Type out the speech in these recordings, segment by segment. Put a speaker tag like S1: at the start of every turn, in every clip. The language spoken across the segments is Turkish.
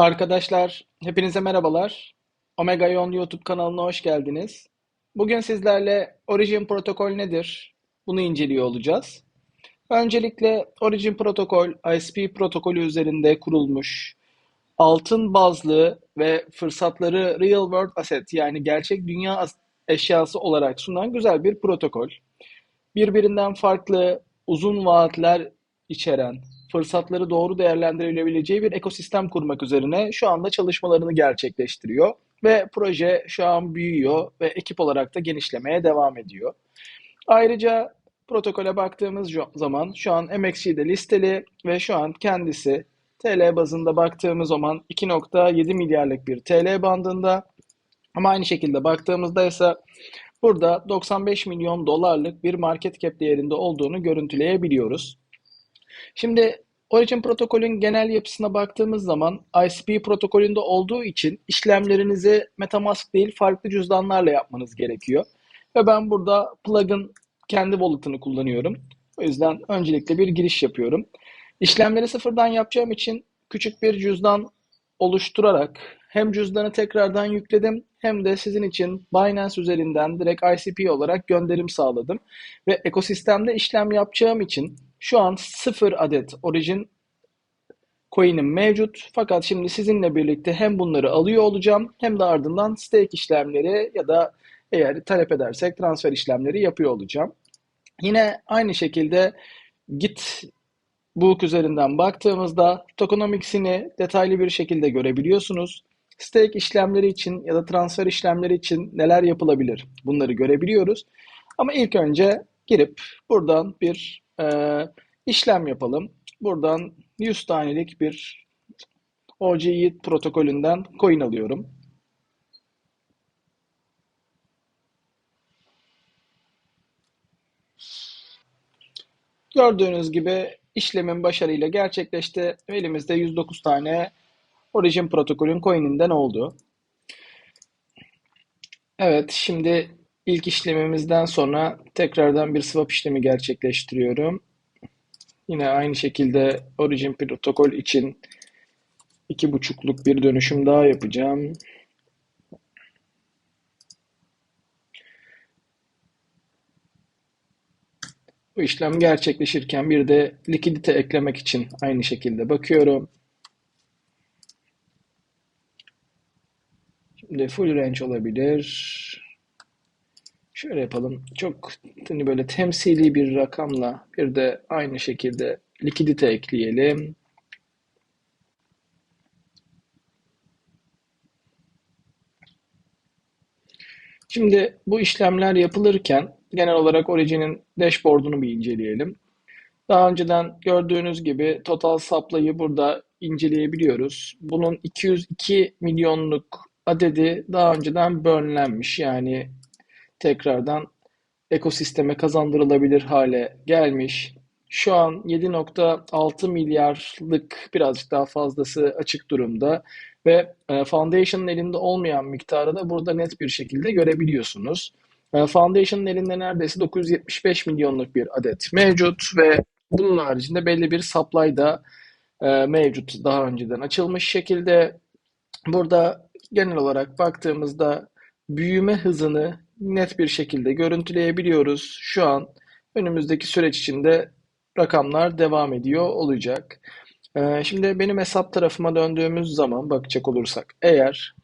S1: Arkadaşlar, hepinize merhabalar. Omega Ion YouTube kanalına hoş geldiniz. Bugün sizlerle Origin protokol nedir? Bunu inceliyor olacağız. Öncelikle Origin protokol, ISP protokolü üzerinde kurulmuş, altın bazlı ve fırsatları real world asset yani gerçek dünya eşyası olarak sunan güzel bir protokol. Birbirinden farklı, uzun vaatler içeren, fırsatları doğru değerlendirilebileceği bir ekosistem kurmak üzerine şu anda çalışmalarını gerçekleştiriyor. Ve proje şu an büyüyor ve ekip olarak da genişlemeye devam ediyor. Ayrıca protokole baktığımız zaman şu an MXC'de listeli ve şu an kendisi TL bazında baktığımız zaman 2.7 milyarlık bir TL bandında. Ama aynı şekilde baktığımızda ise burada 95 milyon dolarlık bir market cap değerinde olduğunu görüntüleyebiliyoruz. Şimdi Origin protokolün genel yapısına baktığımız zaman ICP protokolünde olduğu için işlemlerinizi MetaMask değil farklı cüzdanlarla yapmanız gerekiyor. Ve ben burada plugin kendi wallet'ını kullanıyorum. O yüzden öncelikle bir giriş yapıyorum. İşlemleri sıfırdan yapacağım için küçük bir cüzdan oluşturarak hem cüzdanı tekrardan yükledim hem de sizin için Binance üzerinden direkt ICP olarak gönderim sağladım. Ve ekosistemde işlem yapacağım için şu an 0 adet Origin coin'im mevcut. Fakat şimdi sizinle birlikte hem bunları alıyor olacağım hem de ardından stake işlemleri ya da eğer talep edersek transfer işlemleri yapıyor olacağım. Yine aynı şekilde Git Book üzerinden baktığımızda tokenomics'ini detaylı bir şekilde görebiliyorsunuz. Stake işlemleri için ya da transfer işlemleri için neler yapılabilir bunları görebiliyoruz. Ama ilk önce girip buradan bir işlem yapalım. Buradan 100 tanelik bir OGE protokolünden coin alıyorum. Gördüğünüz gibi işlemin başarıyla gerçekleşti. Elimizde 109 tane Origin protokolün coin'inden oldu. Evet, şimdi ilk işlemimizden sonra tekrardan bir swap işlemi gerçekleştiriyorum. Yine aynı şekilde Origin protokol için iki buçukluk bir dönüşüm daha yapacağım. Bu işlem gerçekleşirken bir de likidite eklemek için aynı şekilde bakıyorum. Şimdi full range olabilir. Şöyle yapalım. Çok hani böyle temsili bir rakamla bir de aynı şekilde likidite ekleyelim. Şimdi bu işlemler yapılırken genel olarak Origin'in dashboard'unu bir inceleyelim. Daha önceden gördüğünüz gibi total supply'ı burada inceleyebiliyoruz. Bunun 202 milyonluk adedi daha önceden burnlenmiş. Yani tekrardan ekosisteme kazandırılabilir hale gelmiş. Şu an 7.6 milyarlık birazcık daha fazlası açık durumda ve e, Foundation'ın elinde olmayan miktarı da burada net bir şekilde görebiliyorsunuz. E, Foundation'ın elinde neredeyse 975 milyonluk bir adet mevcut ve bunun haricinde belli bir supply da e, mevcut daha önceden açılmış şekilde. Burada genel olarak baktığımızda büyüme hızını net bir şekilde görüntüleyebiliyoruz. Şu an önümüzdeki süreç içinde rakamlar devam ediyor olacak. Ee, şimdi benim hesap tarafıma döndüğümüz zaman bakacak olursak eğer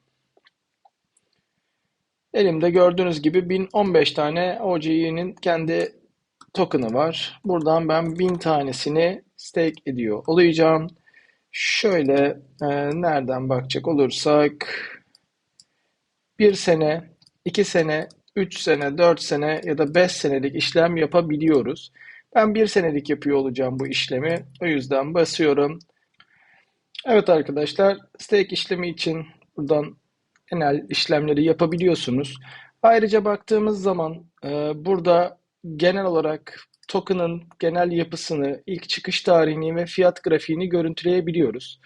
S1: elimde gördüğünüz gibi 1015 tane OGE'nin kendi token'ı var. Buradan ben 1000 tanesini stake ediyor olacağım. Şöyle e, nereden bakacak olursak bir sene, iki sene 3 sene, 4 sene ya da 5 senelik işlem yapabiliyoruz. Ben 1 senelik yapıyor olacağım bu işlemi. O yüzden basıyorum. Evet arkadaşlar, stake işlemi için buradan genel işlemleri yapabiliyorsunuz. Ayrıca baktığımız zaman e, burada genel olarak token'ın genel yapısını, ilk çıkış tarihini ve fiyat grafiğini görüntüleyebiliyoruz.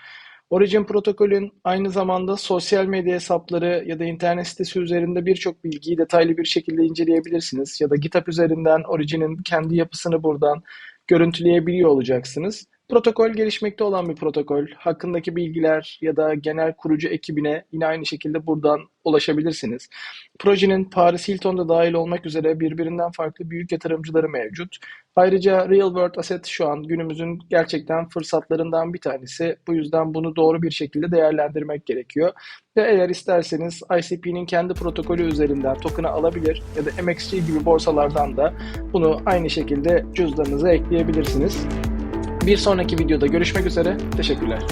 S1: Origin protokolün aynı zamanda sosyal medya hesapları ya da internet sitesi üzerinde birçok bilgiyi detaylı bir şekilde inceleyebilirsiniz. Ya da GitHub üzerinden Origin'in kendi yapısını buradan görüntüleyebiliyor olacaksınız. Protokol gelişmekte olan bir protokol. Hakkındaki bilgiler ya da genel kurucu ekibine yine aynı şekilde buradan ulaşabilirsiniz. Projenin Paris Hilton'da dahil olmak üzere birbirinden farklı büyük yatırımcıları mevcut. Ayrıca Real World Asset şu an günümüzün gerçekten fırsatlarından bir tanesi. Bu yüzden bunu doğru bir şekilde değerlendirmek gerekiyor. Ve eğer isterseniz ICP'nin kendi protokolü üzerinden token'ı alabilir ya da MXC gibi borsalardan da bunu aynı şekilde cüzdanınıza ekleyebilirsiniz. Bir sonraki videoda görüşmek üzere. Teşekkürler.